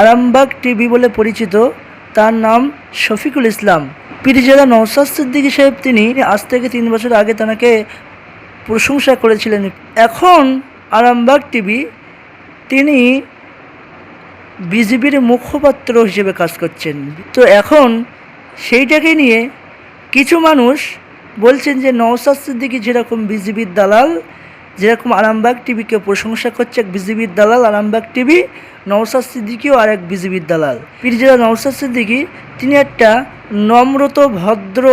Arambagh TV বলে পরিচিত, তার নাম শফিকুল ইসলাম। পীরজাদা নওসাদ সিদ্দিকী সাহেব তিনি আজ থেকে তিন বছর আগে তাকে প্রশংসা করেছিলেন। এখন আরামবাগ টিভি তিনি বিজেপির মুখপাত্র হিসেবে কাজ করছেন। তো এখন সেইটাকে নিয়ে কিছু মানুষ বলছেন যে নওসাদ সিদ্দিকী যেরকম বিজেপির দালাল, যেরকম আরামবাগ টিভিকে প্রশংসা করছে বিজেপির দালাল আরামবাগ টিভি নওসাদ সিদ্দিকিও আর এক বিজেপির দালাল পীরজাদা নওসাদ সিদ্দিকী, তিনি একটা নম্রত, ভদ্র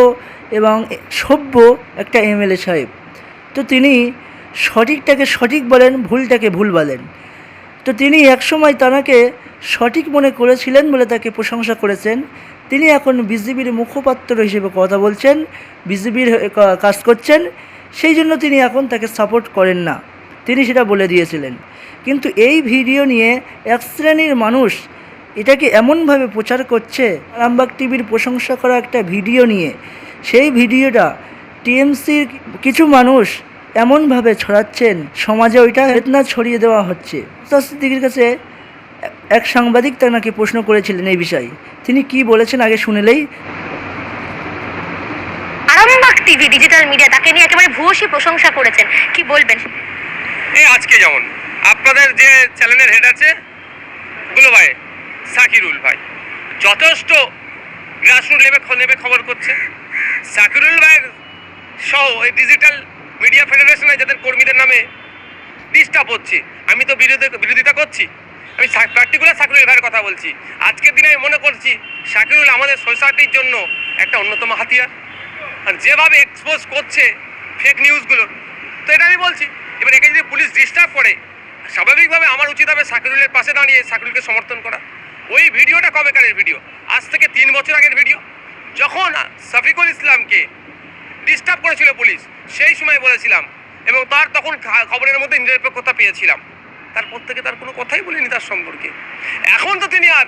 এবং সভ্য একটা এমএলএ সাহেব। তো তিনি সঠিকটাকে সঠিক বলেন, ভুলটাকে ভুল বলেন। তো তিনি একসময় তাঁকে সঠিক মনে করেছিলেন বলে তাকে প্রশংসা করেছেন। তিনি এখন বিজেপির মুখপাত্র হিসেবে কথা বলছেন বিজেপির কাজ করছেন। সেই জন্য তিনি এখন তাকে সাপোর্ট করেন না। তিনি সেটা বলে দিয়েছিলেন। কিন্তু এই ভিডিও নিয়ে এক শ্রেণির মানুষ এটাকে এমনভাবে প্রচার করছে আরামবাগ টিভির প্রশংসা করা একটা ভিডিও নিয়ে। সেই ভিডিওটা টিএমসির কিছু মানুষ এমনভাবে ছড়াচ্ছেন সমাজে ওইটা বেদনা ছড়িয়ে দেওয়া হচ্ছে। মুস্তাক কাছে এক সাংবাদিক তাকে প্রশ্ন করেছিলেন এই বিষয়ে। তিনি কি বলেছেন আগে শুনেলেই? আরামবাগ টিভি ডিজিটাল মিডিয়া তাকে নিয়ে একেবারে ভূয়সী প্রশংসা করেছেন। কি বলবেন? এই আজকে যেমন। আপনাদের যে চ্যানেলের হেড আছে, গুলো ভাই, সাকিরুল ভাই। যথেষ্ট গ্রাসরুট লেভে নেবে খবর করছে। সাকিরুল ভাই সহ এই ডিজিটাল মিডিয়া ফেডারেশনে যাদের কর্মীদের নামে ডিস্টার্ব হচ্ছে, আমি তো বিরোধী বিরোধিতা করছি। আমি পার্টিকুলার সাকিরুল ভাইয়ের কথা বলছি। আজকের দিনে আমি মনে করছি, সাকিরুল আমাদের সোসাইটির জন্য একটা অন্যতম হাতিয়ার। আর যেভাবে এক্সপোজ করছে ফেক নিউজগুলো তো এটা আমি বলছি। এবার একে যদি পুলিশ ডিস্টার্ব করে স্বাভাবিকভাবে আমার উচিত হবে সাকিরুলের পাশে দাঁড়িয়ে সাকিরুলকে সমর্থন করা। ওই ভিডিওটা কবেকারের ভিডিও? আজ থেকে তিন বছর আগের ভিডিও। যখন শফিকুল ইসলামকে ডিস্টার্ব করেছিল পুলিশ, সেই সময় বলেছিলাম এবং তার তখন খবরের মধ্যে নিরপেক্ষতা পেয়েছিলাম। তারপর থেকে তার কোনো কথাই বলিনি তার সম্পর্কে। এখন তো তিনি আর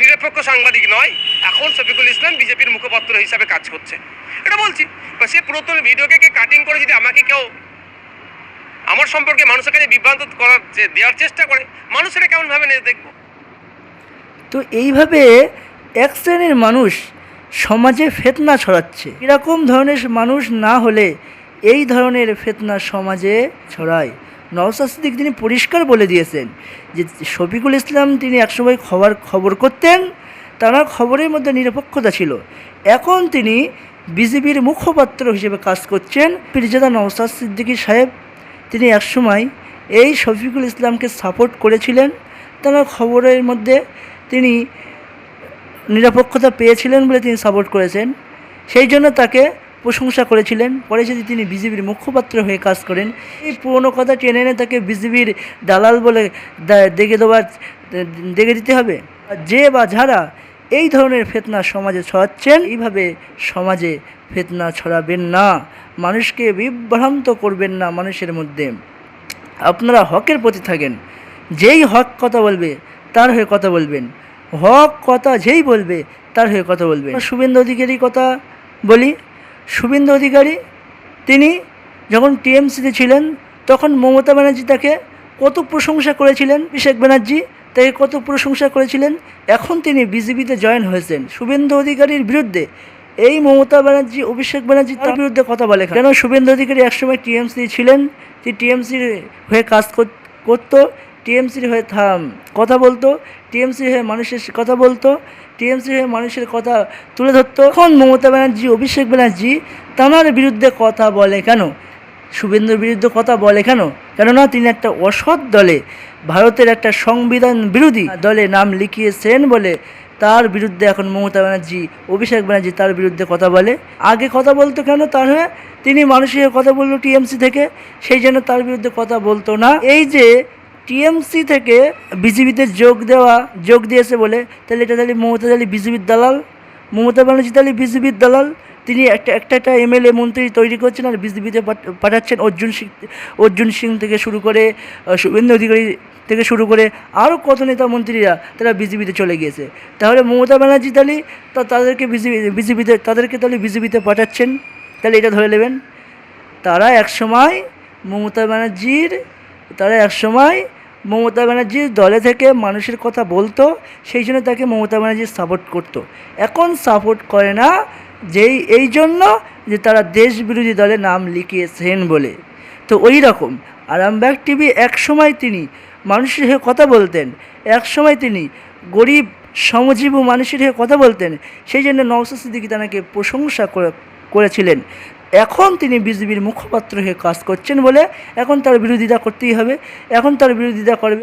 নিরপেক্ষ সাংবাদিক নয়, এখন শফিকুল ইসলাম বিজেপির মুখপাত্র হিসাবে কাজ করছে। এটা বলছি সে পুরাতন ভিডিওকে কে কাটিং করে যদি আমাকে কেউ আমার সম্পর্কে মানুষের কাছে বিভ্রান্ত করার যে দেওয়ার চেষ্টা করে, মানুষেরা কেমন ভাবে নিয়ে দেখব? তো এইভাবে এক শ্রেণির মানুষ সমাজে ফেতনা ছড়াচ্ছে। এরকম ধরনের মানুষ না হলে এই ধরনের ফেতনা সমাজে ছড়ায়? নওসাদ সিদ্দিক তিনি পরিষ্কার বলে দিয়েছেন যে শফিকুল ইসলাম তিনি একসময় খবর খবর করতেন, তারা খবরের মধ্যে নিরপেক্ষতা ছিল। এখন তিনি বিজেপির মুখপাত্র হিসেবে কাজ করছেন। পীরজাদা নওসাদ সিদ্দিকী সাহেব তিনি একসময় এই শফিকুল ইসলামকে সাপোর্ট করেছিলেন। তারা খবরের মধ্যে তিনি নিরপেক্ষতা পেয়েছিলেন বলে তিনি সাপোর্ট করেছেন। সেই জন্য তাকে প্রশংসা করেছিলেন। পরে যদি তিনি বিজেপির মুখপাত্র হয়ে কাজ করেন। এই পুরনো কথা টেনে এনে তাকে বিজেপির দালাল বলে দেখে দেওয়ার দেখে দিতে হবে। যে বা যারা এই ধরনের ফেতনা সমাজে ছড়াচ্ছেন, এইভাবে সমাজে ফেতনা ছড়াবেন না। মানুষকে বিভ্রান্ত করবেন না মানুষের মধ্যে। আপনারা হকের প্রতি থাকেন। যেই হক কথা বলবে, তার হয়ে কথা বলবেন। হক কথা যেই বলবে, তার হয়ে কথা বলবেন। শুভেন্দু অধিকারী কথা বলি। শুভেন্দু অধিকারী, তিনি যখন টিএমসিতে ছিলেন, তখন মমতা ব্যানার্জি তাকে কত প্রশংসা করেছিলেন, অভিষেক ব্যানার্জি? তাকে কত প্রশংসা করেছিলেন। এখন তিনি বিজেপিতে জয়েন হয়েছেন। শুভেন্দু অধিকারীর বিরুদ্ধে এই মমতা ব্যানার্জি, অভিষেক ব্যানার্জি তার বিরুদ্ধে কথা বলে কেন শুভেন্দু অধিকারী একসময় টিএমসি ছিলেন? তিনি টিএমসির হয়ে কাজ কর- করতো টিএমসির হয়ে কথা বলতো টিএমসির হয়ে মানুষের কথা বলতো টিএমসির হয়ে মানুষের কথা তুলে ধরতো। এখন মমতা ব্যানার্জি, অভিষেক ব্যানার্জি তাঁর বিরুদ্ধে কথা বলে কেন? শুভেন্দুর বিরুদ্ধে কথা বলে কেন? কেননা তিনি একটা অসৎ দলে, ভারতের একটা সংবিধান বিরোধী দলে নাম লিখিয়েছেন বলে তার বিরুদ্ধে এখন মমতা ব্যানার্জি, অভিষেক ব্যানার্জি তার বিরুদ্ধে কথা বলে। আগে কথা বলতো কেন? তার হয়ে, তিনি মানুষের কথা বলল টিএমসি থেকে, সেই জন্য তার বিরুদ্ধে কথা বলতো না। এই যে টিএমসি থেকে বিজেপিতে যোগ দেওয়া, যোগ দিয়েছে বলে, তাহলে এটা তাহলে মমতা তাহলে বিজেপির দালাল? মমতা ব্যানার্জি তাহলে বিজেপির দালাল? তিনি একটা একটা একটা এমএলএ মন্ত্রী তৈরি করছেন আর বিজেপিতে পাঠ- পাঠাচ্ছেন অর্জুন সিং অর্জুন সিং থেকে শুরু করে শুভেন্দু অধিকারী থেকে শুরু করে আরও কত নেতা মন্ত্রীরা তারা বিজেপিতে চলে গিয়েছে। তাহলে মমতা ব্যানার্জি তাহলে তা, তাদেরকে বিজেপি, বিজেপিতে, তাদেরকে তাহলে বিজেপিতে পাঠাচ্ছেন? তাহলে এটা ধরে নেবেন। তারা একসময় মমতা ব্যানার্জির, তারা একসময় মমতা ব্যানার্জির দলে থেকে মানুষের কথা বলতো, সেই জন্য তাকে মমতা ব্যানার্জি সাপোর্ট করতো। এখন সাপোর্ট করে না যেই, এই জন্য যে তারা দেশ বিরোধী দলে নাম লিখিয়েছেন বলে। তো ওই রকম, আরামবাগ টিভি এক সময় তিনি মানুষের হয়ে কথা বলতেন এক সময় তিনি গরিব সমজীব মানুষের হয়ে কথা বলতেন, সেই জন্য নওসাদ সিদ্দিকি তাকে প্রশংসা করে, করেছিলেন। এখন তিনি বিজেপির মুখপাত্র হয়ে কাজ করছেন বলে এখন তার বিরোধিতা করতেই হবে, এখন তার বিরোধিতা করবে